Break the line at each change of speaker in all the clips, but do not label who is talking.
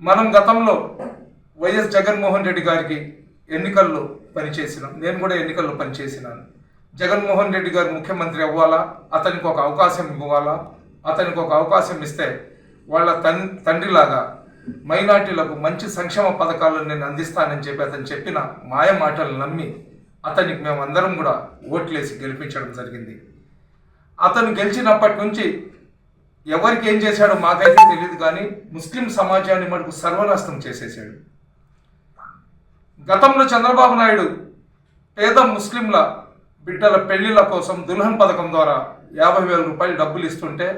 మనం గతంలో వైఎస్ జగన్మోహన్ రెడ్డి గారికి ఎన్నికల్లో పనిచేసినాం. నేను కూడా ఎన్నికల్లో పనిచేసినాను. జగన్మోహన్ రెడ్డి గారు ముఖ్యమంత్రి అవ్వాలా? అతనికి ఒక అవకాశం ఇవ్వాలా? అతనికి ఒక అవకాశం ఇస్తే వాళ్ళ తన్ తండ్రిలాగా మైనార్టీలకు మంచి సంక్షేమ పథకాలను నేను అందిస్తానని చెప్పి అతను చెప్పిన మాయ మాటలు నమ్మి అతనికి మేమందరం కూడా ఓట్లేసి గెలిపించడం జరిగింది. అతను గెలిచినప్పటి నుంచి ఎవరికి ఏం చేశాడో మాకైతే తెలియదు కానీ ముస్లిం సమాజాన్ని మనకు సర్వనాశనం చేసేసాడు. గతంలో చంద్రబాబు నాయుడు పేద ముస్లింల బిడ్డల పెళ్ళిళ్ళ కోసం దుల్హన్ పథకం ద్వారా యాభై వేల రూపాయలు డబ్బులు ఇస్తుంటే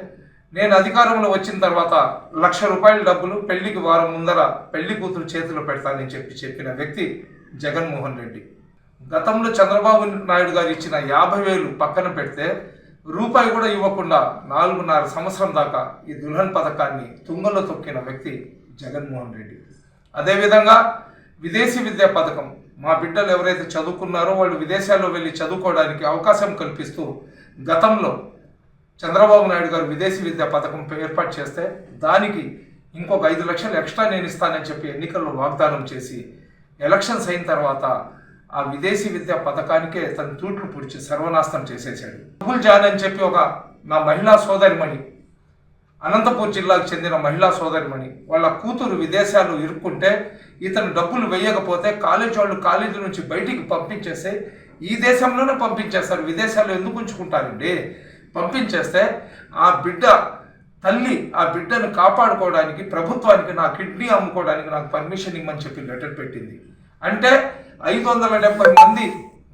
నేను అధికారంలో వచ్చిన తర్వాత లక్ష రూపాయల డబ్బులు పెళ్ళికి వారం ముందర పెళ్ళి కూతురు చేతిలో పెడతానని చెప్పి చెప్పిన వ్యక్తి జగన్మోహన్ రెడ్డి. గతంలో చంద్రబాబు నాయుడు గారు ఇచ్చిన యాభై వేలు పక్కన పెడితే రూపాయి కూడా ఇవ్వకుండా నాలుగున్నర సంవత్సరం దాకా ఈ దుల్హన్ పథకాన్ని తుంగలో తొక్కిన వ్యక్తి జగన్మోహన్ రెడ్డి. అదేవిధంగా విదేశీ విద్యా పథకం మా బిడ్డలు ఎవరైతే చదువుకున్నారో వాళ్ళు విదేశాల్లో వెళ్ళి చదువుకోవడానికి అవకాశం కల్పిస్తూ గతంలో చంద్రబాబు నాయుడు గారు విదేశీ విద్యా పథకం ఏర్పాటు చేస్తే దానికి ఇంకొక ఐదు లక్షలు ఎక్స్ట్రా నేను ఇస్తానని చెప్పి ఎన్నికల్లో వాగ్దానం చేసి ఎలక్షన్స్ అయిన తర్వాత ఆ విదేశీ విద్యా పథకానికే తన తూట్లు పుడిచి సర్వనాశనం చేసేసాడు రాహుల్ జాన్ అని చెప్పి ఒక నా మహిళా సోదరిమణి అనంతపూర్ జిల్లాకు చెందిన మహిళా సోదరిమణి వాళ్ళ కూతురు విదేశాలు ఇరుక్కుంటే ఇతను డబ్బులు వేయకపోతే కాలేజ్ వాళ్ళు కాలేజీ నుంచి బయటికి పంపించేస్తే ఈ దేశంలోనే పంపించేస్తారు విదేశాల్లో ఎందుకు ఉంచుకుంటారండి? పంపించేస్తే ఆ బిడ్డ తల్లి ఆ బిడ్డను కాపాడుకోవడానికి ప్రభుత్వానికి నా కిడ్నీ అమ్ముకోవడానికి నాకు పర్మిషన్ ఇమ్మని చెప్పి లెటర్ పెట్టింది. అంటే ఐదు వందల డెబ్బై మంది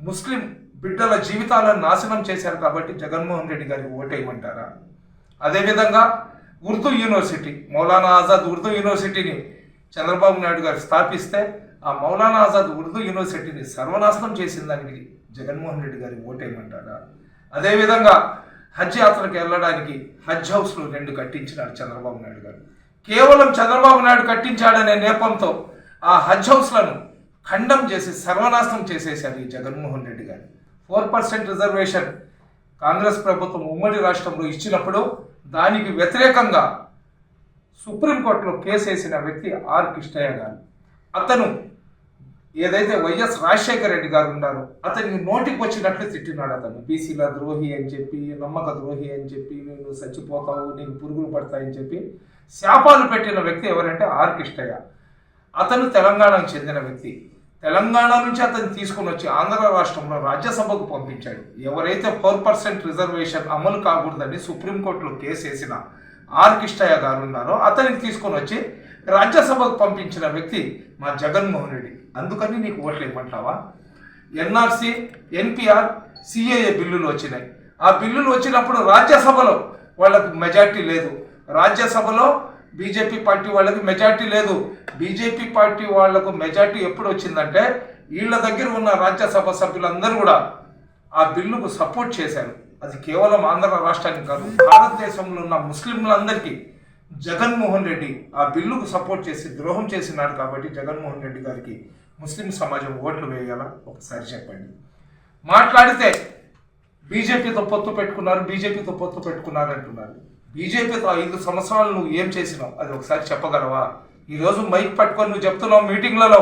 ముస్లిం బిడ్డల జీవితాలను నాశనం చేశారు కాబట్టి జగన్మోహన్ రెడ్డి గారికి ఓటేయమంటారా? అదేవిధంగా ఉర్దూ యూనివర్సిటీ మౌలానా ఆజాద్ ఉర్దూ యూనివర్సిటీని చంద్రబాబు నాయుడు గారు స్థాపిస్తే ఆ మౌలానా ఆజాద్ ఉర్దూ యూనివర్సిటీని సర్వనాశనం చేసిందానికి జగన్మోహన్ రెడ్డి గారికి ఓటేయమంటారా? అదేవిధంగా హజ్ యాత్రకు వెళ్ళడానికి హజ్ హౌస్లు రెండు కట్టించినాడు చంద్రబాబు నాయుడు గారు. కేవలం చంద్రబాబు నాయుడు కట్టించాడనే నేపంతో ఆ హజ్ హౌస్లను ఖండం చేసి సర్వనాశనం చేసేశారు ఈ జగన్మోహన్ రెడ్డి గారు. ఫోర్ పర్సెంట్ రిజర్వేషన్ కాంగ్రెస్ ప్రభుత్వం ఉమ్మడి రాష్ట్రంలో ఇచ్చినప్పుడు దానికి వ్యతిరేకంగా సుప్రీంకోర్టులో కేసు వేసిన వ్యక్తి ఆర్ కిష్టయ్య గారు. అతను ఏదైతే వైఎస్ రాజశేఖర రెడ్డి గారు ఉన్నారో అతనికి నోటికి వచ్చినట్లు తిట్టినాడు అతను. బీసీల ద్రోహి అని చెప్పి నమ్మక ద్రోహి అని చెప్పి నేను చచ్చిపోతావు నీకు పురుగులు పడతాయని చెప్పి శాపాలు పెట్టిన వ్యక్తి ఎవరంటే ఆర్ కిష్టయ్య అతను తెలంగాణకు చెందిన వ్యక్తి. తెలంగాణ నుంచి అతను తీసుకుని వచ్చి ఆంధ్ర రాష్ట్రంలో రాజ్యసభకు పంపించాడు. ఎవరైతే ఫోర్ పర్సెంట్ రిజర్వేషన్ అమలు కాకూడదని సుప్రీంకోర్టులో కేసు వేసిన ఆర్ కృష్ణయ్య గారు ఉన్నారో అతనికి తీసుకొని వచ్చి రాజ్యసభకు పంపించిన వ్యక్తి మా జగన్మోహన్ రెడ్డి. అందుకని నీకు ఓట్లు ఇవ్వమంటావా? ఎన్ఆర్సి ఎన్పిఆర్ సిఏఏ బిల్లులు వచ్చినాయి. ఆ బిల్లులు వచ్చినప్పుడు రాజ్యసభలో వాళ్ళకు మెజార్టీ లేదు. రాజ్యసభలో బీజేపీ పార్టీ వాళ్ళకి మెజార్టీ లేదు. బీజేపీ పార్టీ వాళ్ళకు మెజార్టీ ఎప్పుడు వచ్చిందంటే వీళ్ళ దగ్గర ఉన్న రాజ్యసభ సభ్యులందరూ కూడా ఆ బిల్లుకు సపోర్ట్ చేశారు. అది కేవలం ఆంధ్ర రాష్ట్రానికి కాదు భారతదేశంలో ఉన్న ముస్లింలందరికీ జగన్మోహన్ రెడ్డి ఆ బిల్లుకు సపోర్ట్ చేసి ద్రోహం చేసినాడు కాబట్టి జగన్మోహన్ రెడ్డి గారికి ముస్లిం సమాజం ఓట్లు వేయాలా? ఒకసారి చెప్పండి. మాట్లాడితే బీజేపీతో పొత్తు పెట్టుకున్నారు బీజేపీతో పొత్తు పెట్టుకున్నారు అంటున్నారు. బీజేపీతో ఐదు సంవత్సరాలు నువ్వు ఏం చేసినావు? అది ఒకసారి చెప్పగలవా? ఈరోజు మైక్ పట్టుకొని నువ్వు చెప్తున్నావు మీటింగ్లలో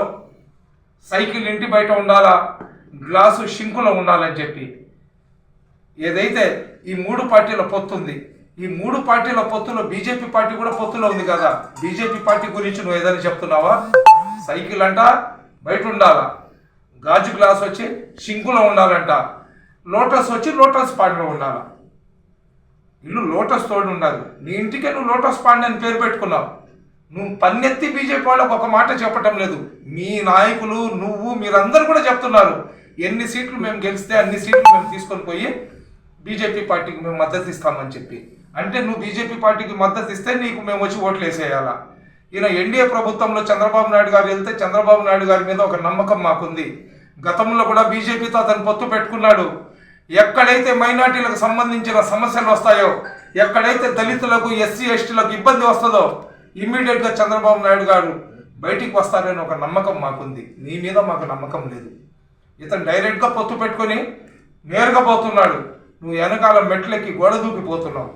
సైకిల్ ఇంటి బయట ఉండాలా? గ్లాసు షింకులో ఉండాలని చెప్పి. ఏదైతే ఈ మూడు పార్టీల పొత్తు ఉంది ఈ మూడు పార్టీల పొత్తులో బీజేపీ పార్టీ కూడా పొత్తులో ఉంది కదా? బీజేపీ పార్టీ గురించి నువ్వు ఏదైనా చెప్తున్నావా? సైకిల్ అంట బయట ఉండాలా? గాజు గ్లాస్ వచ్చి షింకులో ఉండాలంట. లోటస్ వచ్చి లోటస్ పార్టీలో ఉండాలా? ఇల్లు లోటస్ తోడు ఉండాలి. నీ ఇంటికే నువ్వు లోటస్ పాండ్ అని పేరు పెట్టుకున్నావు. నువ్వు పన్నెత్తి బీజేపీ వాళ్ళకు ఒక మాట చెప్పటం లేదు. మీ నాయకులు నువ్వు మీరందరూ కూడా చెప్తున్నారు. ఎన్ని సీట్లు మేము గెలిస్తే అన్ని సీట్లు మేము తీసుకొని పోయి బీజేపీ పార్టీకి మేము మద్దతు ఇస్తామని చెప్పి. అంటే నువ్వు బీజేపీ పార్టీకి మద్దతు ఇస్తే నీకు మేము వచ్చి ఓట్లు వేసేయాలా? ఈయన ఎన్డీఏ ప్రభుత్వంలో చంద్రబాబు నాయుడు గారు వెళ్తే చంద్రబాబు నాయుడు గారి మీద ఒక నమ్మకం మాకుంది. గతంలో కూడా బీజేపీతో అతను పొత్తు పెట్టుకున్నాడు. ఎక్కడైతే మైనార్టీలకు సంబంధించిన సమస్యలు వస్తాయో ఎక్కడైతే దళితులకు ఎస్సీ ఎస్టీలకు ఇబ్బంది వస్తుందో ఇమ్మీడియట్గా చంద్రబాబు నాయుడు గారు బయటికి వస్తారని ఒక నమ్మకం మాకుంది. నీ మీద మాకు నమ్మకం లేదు. ఇతను డైరెక్ట్గా పొత్తు పెట్టుకొని నేరుగా పోతున్నాడు. నువ్వు వెనకాల మెట్లెక్కి గోడ దూకిపోతున్నావు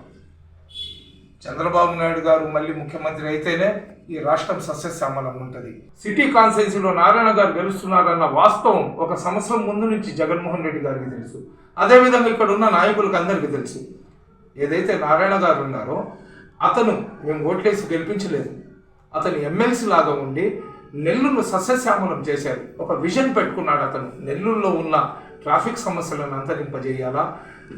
చంద్రబాబు నాయుడు గారు మళ్ళీ ముఖ్యమంత్రి అయితేనే ఈ రాష్ట్రం సస్యశ్యామలం ఉంటుంది. సిటీ కాన్స్టిట్యున్సీలో నారాయణ గారు గెలుస్తున్నారన్న వాస్తవం ఒక సంవత్సరం ముందు నుంచి జగన్మోహన్ రెడ్డి గారికి తెలుసు. అదేవిధంగా ఇక్కడ ఉన్న నాయకులకు అందరికీ తెలుసు. ఏదైతే నారాయణ గారు ఉన్నారో అతను మేము ఓట్లేసి గెలిపించలేదు. అతను ఎమ్మెల్సీ లాగా ఉండి నెల్లూరు సస్యశ్యామలం చేశారు. ఒక విజన్ పెట్టుకున్నాడు అతను. నెల్లూరులో ఉన్న ట్రాఫిక్ సమస్యలను అంతరింపజేయాలా?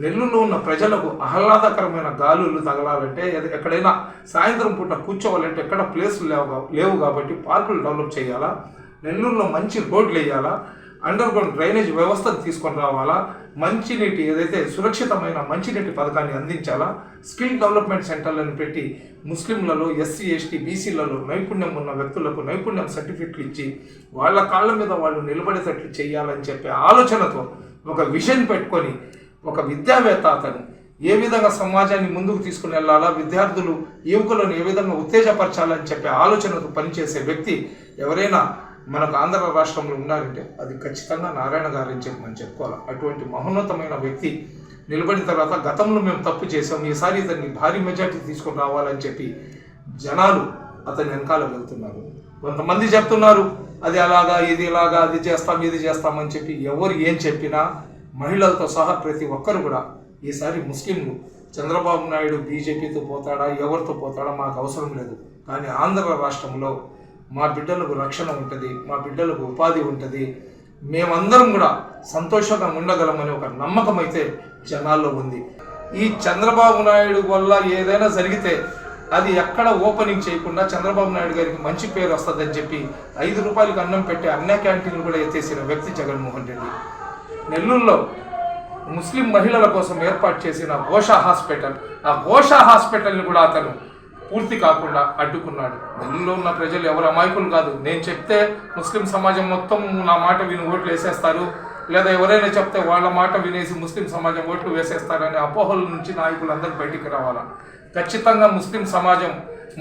నెల్లూరులో ఉన్న ప్రజలకు ఆహ్లాదకరమైన గాలులు తగలాలంటే ఎక్కడైనా సాయంత్రం పూట కూర్చోవాలంటే ఎక్కడ ప్లేసులు లేవు లేవు కాబట్టి పార్కులు డెవలప్ చేయాలా? నెల్లూరులో మంచి రోడ్లు వేయాలా? అండర్ గ్రౌండ్ డ్రైనేజ్ వ్యవస్థను తీసుకొని రావాలా? మంచినీటి ఏదైతే సురక్షితమైన మంచినీటి పథకాన్ని అందించాలా స్కిల్ డెవలప్మెంట్ సెంటర్లను పెట్టి ముస్లింలలో ఎస్సీ ఎస్టీ బీసీలలో నైపుణ్యం ఉన్న వ్యక్తులకు నైపుణ్యం సర్టిఫికెట్లు ఇచ్చి వాళ్ళ కాళ్ళ మీద వాళ్ళు నిలబడేటట్లు చేయాలని చెప్పే ఆలోచనతో ఒక విజన్ పెట్టుకొని ఒక విద్యావేత్త అతను ఏ విధంగా సమాజాన్ని ముందుకు తీసుకుని వెళ్ళాలా విద్యార్థులు యువకులను ఏ విధంగా ఉత్తేజపరచాలని చెప్పే ఆలోచనతో పనిచేసే వ్యక్తి ఎవరైనా మనకు ఆంధ్ర రాష్ట్రంలో ఉన్నారంటే అది ఖచ్చితంగా నారాయణ గారు అని చెప్పి మనం చెప్పుకోవాలి. అటువంటి మహోన్నతమైన వ్యక్తి నిలబడిన తర్వాత గతంలో మేము తప్పు చేసాం ఈసారి ఇతన్ని భారీ మెజార్టీ తీసుకొని రావాలని చెప్పి జనాలు అతని వెనకాల వెళ్తున్నారు. కొంతమంది చెప్తున్నారు అది అలాగా ఇది ఇలాగా అది చేస్తాం ఇది చేస్తామని చెప్పి ఎవరు ఏం చెప్పినా మహిళలతో సహా ప్రతి ఒక్కరు కూడా ఈసారి ముస్లింలు చంద్రబాబు నాయుడు బీజేపీతో పోతాడా ఎవరితో పోతాడా మాకు అవసరం లేదు. కానీ ఆంధ్ర రాష్ట్రంలో మా బిడ్డలకు రక్షణ ఉంటుంది మా బిడ్డలకు ఉపాధి ఉంటుంది. మేమందరం కూడా సంతోషంగా ఉండగలమనే ఒక నమ్మకం అయితే జనాల్లో ఉంది. ఈ చంద్రబాబు నాయుడు వల్ల ఏదైనా జరిగితే అది ఎక్కడ ఓపెనింగ్ చేయకుండా చంద్రబాబు నాయుడు గారికి మంచి పేరు వస్తుందని చెప్పి ఐదు రూపాయలకు అన్నం పెట్టే అన్న క్యాంటీన్లు కూడా ఎత్తేసిన వ్యక్తి జగన్మోహన్ రెడ్డి. నెల్లూరులో ముస్లిం మహిళల కోసం ఏర్పాటు చేసిన ఓషా హాస్పిటల్. ఆ ఓషా హాస్పిటల్ని కూడా అతను పూర్తి కాకుండా అడ్డుకున్నాడు. ఢిల్లీలో ఉన్న ప్రజలు ఎవరు అమాయకులు కాదు. నేను చెప్తే ముస్లిం సమాజం మొత్తం నా మాట విని ఓట్లు వేసేస్తారు. లేదా ఎవరైనా చెప్తే వాళ్ళ మాట వినేసి ముస్లిం సమాజం ఓట్లు వేసేస్తారనే అపోహల నుంచి నాయకులందరూ బయటికి రావాలా? ఖచ్చితంగా ముస్లిం సమాజం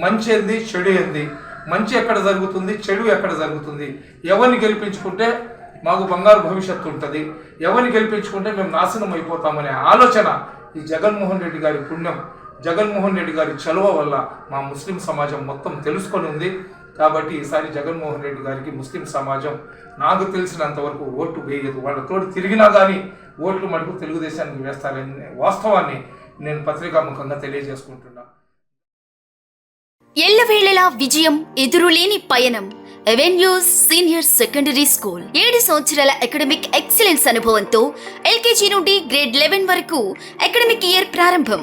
మంచి ఏంది చెడు ఏంది? మంచి ఎక్కడ జరుగుతుంది చెడు ఎక్కడ జరుగుతుంది? ఎవరిని గెలిపించుకుంటే మాకు బంగారు భవిష్యత్తు ఉంటుంది? ఎవరిని గెలిపించుకుంటే మేము నాశనం అయిపోతామనే ఆలోచన ఈ జగన్మోహన్ రెడ్డి గారి పుణ్యం. జగన్మోహన్ రెడ్డి గారి చలువ వల్ల మా ముస్లిం సమాజం మొత్తం తెలుసుకొని ఉంది. కాబట్టి ఈసారి జగన్మోహన్ రెడ్డి గారికి ముస్లిం సమాజం నాకు తెలిసినంత వరకు ఓటు వేయదు. వాళ్ళతో తిరిగినా కానీ ఓట్లు మటుకు తెలుగుదేశానికి వేస్తారనే వాస్తవాన్ని నేను పత్రికాముఖంగా తెలియజేసుకుంటున్నా.
ఎల్లవేళలా విజయం ఎదురులేని పయనం. Avenues senior secondary school. ఏడు సంవత్సరాల అకాడమిక్ ఎక్సలెన్స్ అనుభవంతో ఎల్కేజీ నుండి గ్రేడ్ లెవెన్ వరకు అకాడమిక్ ఇయర్ ప్రారంభం.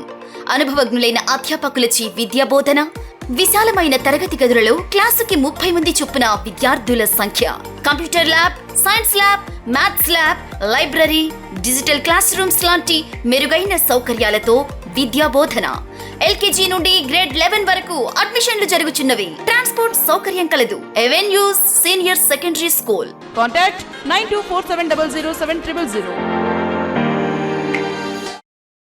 అనుభవజ్ఞులైన అధ్యాపకులచే విద్యా బోధన విశాలమైన తరగతి గదులలో క్లాసుకి ముప్పై మంది చొప్పున విద్యార్థుల సంఖ్య. Computer lab science lab maths lab library digital class rooms లాంటి మెరుగైన సౌకర్యాలతో విద్యా బోధన ఎల్కేజీ నుండి గ్రేడ్ లెవెన్ వరకు అడ్మిషన్లు జరుగుచున్నవి. ట్రాన్స్పోర్ట్ సౌకర్యం కలదు. Avenues senior secondary school.
Contact nine two four seven double zero seven triple zero.